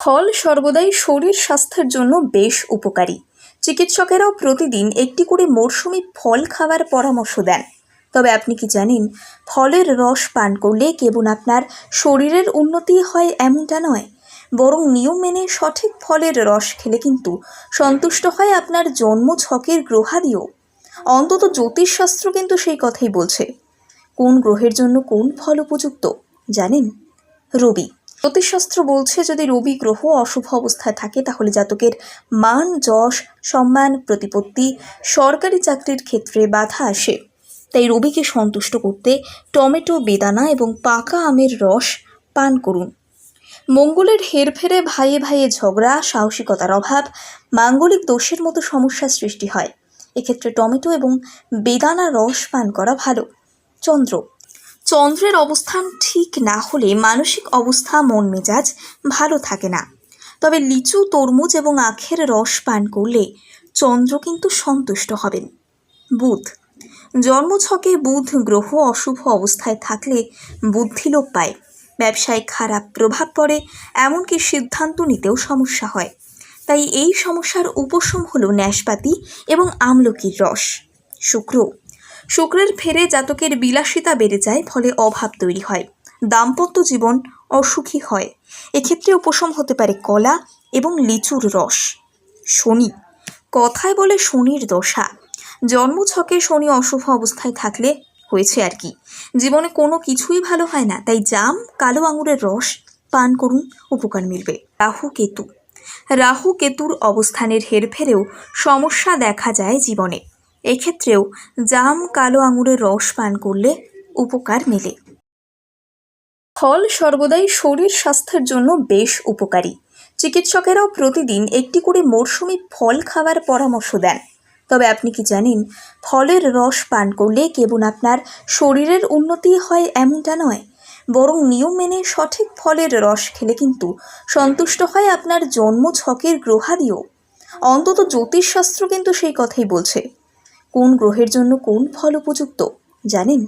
ফল সর্বদাই শরীর স্বাস্থ্যের জন্য বেশ উপকারী। চিকিৎসকেরাও প্রতিদিন একটি করে মরশুমি ফল খাওয়ার পরামর্শ দেন। তবে আপনি কি জানেন, ফলের রস পান করলে কেবল আপনার শরীরের উন্নতি হয় এমনটা নয়, বরং নিয়ম মেনে সঠিক ফলের রস খেলে কিন্তু সন্তুষ্ট হয় আপনার জন্ম ছকের গ্রহাদিও। অন্তত জ্যোতিষশাস্ত্র কিন্তু সেই কথাই বলছে। কোন গ্রহের জন্য কোন ফল উপযুক্ত, জানেন? রবি। জ্যোতিষশাস্ত্র বলছে, যদি রবি গ্রহ অশুভ অবস্থায় থাকে, তাহলে জাতকের মান, যশ, সম্মান, প্রতিপত্তি, সরকারি চাকরির ক্ষেত্রে বাধা আসে। তাই রবিকে সন্তুষ্ট করতে টমেটো, বেদানা এবং পাকা আমের রস পান করুন। মঙ্গলের হেরফেরে ভাইয়ে ভাইয়ে ঝগড়া, সাহসিকতার অভাব, মাঙ্গলিক দোষের মতো সমস্যার সৃষ্টি হয়। এক্ষেত্রে টমেটো এবং বেদানা রস পান করা ভালো। চন্দ্র চন্দ্রের অবস্থান ঠিক না হলে মানসিক অবস্থা, মন মেজাজ ভালো থাকে না। তবে লিচু, তরমুজ এবং আখের রস পান করলে চন্দ্র কিন্তু সন্তুষ্ট হবেন। বুধ। জন্মছকে বুধ গ্রহ অশুভ অবস্থায় থাকলে বুদ্ধিলোপ পায়। ব্যবসায় খারাপ প্রভাব পড়ে, এমনকি সিদ্ধান্ত নিতেও সমস্যা হয়। তাই এই সমস্যার উপশম হল ন্যাসপাতি এবং আমলকির রস। শুক্র। শুক্রের ফেরে জাতকের বিলাসিতা বেড়ে যায়, ফলে অভাব তৈরি হয়। দাম্পত্য জীবন অসুখী হয়। এক্ষেত্রে উপশম হতে পারে কলা এবং লিচুর রস। শনি, কথায় বলে শনির দশা। জন্মছকে শনি অশুভ অবস্থায় থাকলে হয়েছে আর কি। জীবনে কোনো কিছুই ভালো হয় না, তাই জাম, কালো আঙুরের রস পান করুন, উপকার মিলবে। রাহু কেতু, রাহু কেতুর অবস্থানের হেরফেরেও সমস্যা দেখা যায় জীবনে। এক্ষেত্রেও জাম কালো আঙুরের রস পান করলে উপকার মেলে। ফল সর্বদাই শরীর স্বাস্থ্যের জন্য বেশ উপকারী। চিকিৎসকেরাও প্রতিদিন একটি করে মরশুমি ফল খাওয়ার পরামর্শ দেন। তবে আপনি কি জানেন, ফলের রস পান করলে কেবল আপনার শরীরের উন্নতি হয় এমনটা নয়, বরং নিয়ম মেনে সঠিক ফলের রস খেলে কিন্তু সন্তুষ্ট হয় আপনার জন্ম ছকের গ্রহাদিও। অন্তত জ্যোতিষশাস্ত্র কিন্তু সেই কথাই বলছে। কোন গ্রহের জন্য কোন ফল উপযুক্ত? জানেন?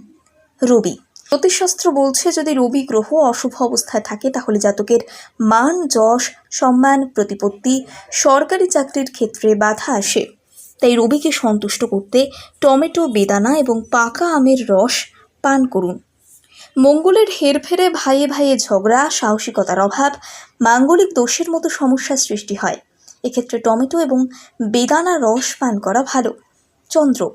রবি। জ্যোতিষশাস্ত্র বলছে, যদি রবি গ্রহ অশুভ অবস্থায় থাকে, তাহলে জাতকের মান, যশ, সম্মান, প্রতিপত্তি, সরকারি চাকরির ক্ষেত্রে বাধা আসে। তাই রবিকে সন্তুষ্ট করতে টমেটো, বেদানা এবং পাকা আমের রস পান করুন। মঙ্গলের হেরফেরে ভাইয়ে ভাইয়ে ঝগড়া, সাহসিকতার অভাব, মাঙ্গলিক দোষের মতো সমস্যার সৃষ্টি হয়। এক্ষেত্রে টমেটো এবং বেদানা রস পান করা ভালো। চন্দ্র।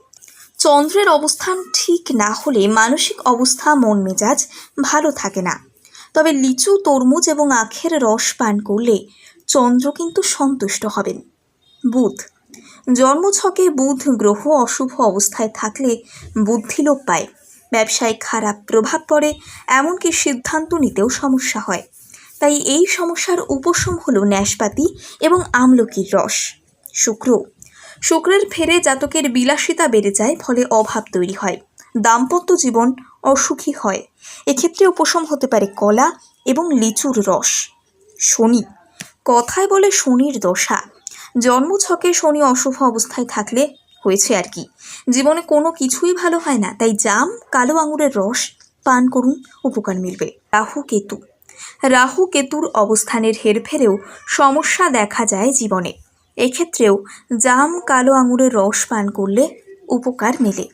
চন্দ্রের অবস্থান ঠিক না হলে মানসিক অবস্থা, মন মেজাজ ভালো থাকে না। তবে লিচু, তরমুজ এবং আখের রস পান করলে চন্দ্র কিন্তু সন্তুষ্ট হবেন। বুধ। জন্মছকে বুধ গ্রহ অশুভ অবস্থায় থাকলে বুদ্ধিলোপ পায়। ব্যবসায় খারাপ প্রভাব পড়ে, এমনকি সিদ্ধান্ত নিতেও সমস্যা হয়। তাই এই সমস্যার উপশম হল ন্যাসপাতি এবং আমলকির রস। শুক্র। শুক্রের ফেরে জাতকের বিলাসিতা বেড়ে যায়, ফলে অভাব তৈরি হয়। দাম্পত্য জীবন অসুখী হয়। এক্ষেত্রে উপশম হতে পারে কলা এবং লিচুর রস। শনি, কথায় বলে শনির দশা। জন্মছকে শনি অশুভ অবস্থায় থাকলে হয়েছে আর কি। জীবনে কোনো কিছুই ভালো হয় না, তাই জাম, কালো আঙুরের রস পান করুন, উপকার মিলবে। রাহু কেতু, রাহু কেতুর অবস্থানের হেরফেরেও সমস্যা দেখা যায় জীবনে। এক্ষেত্রেও জাম কালো আঙুরের রস পান করলে উপকার মেলে।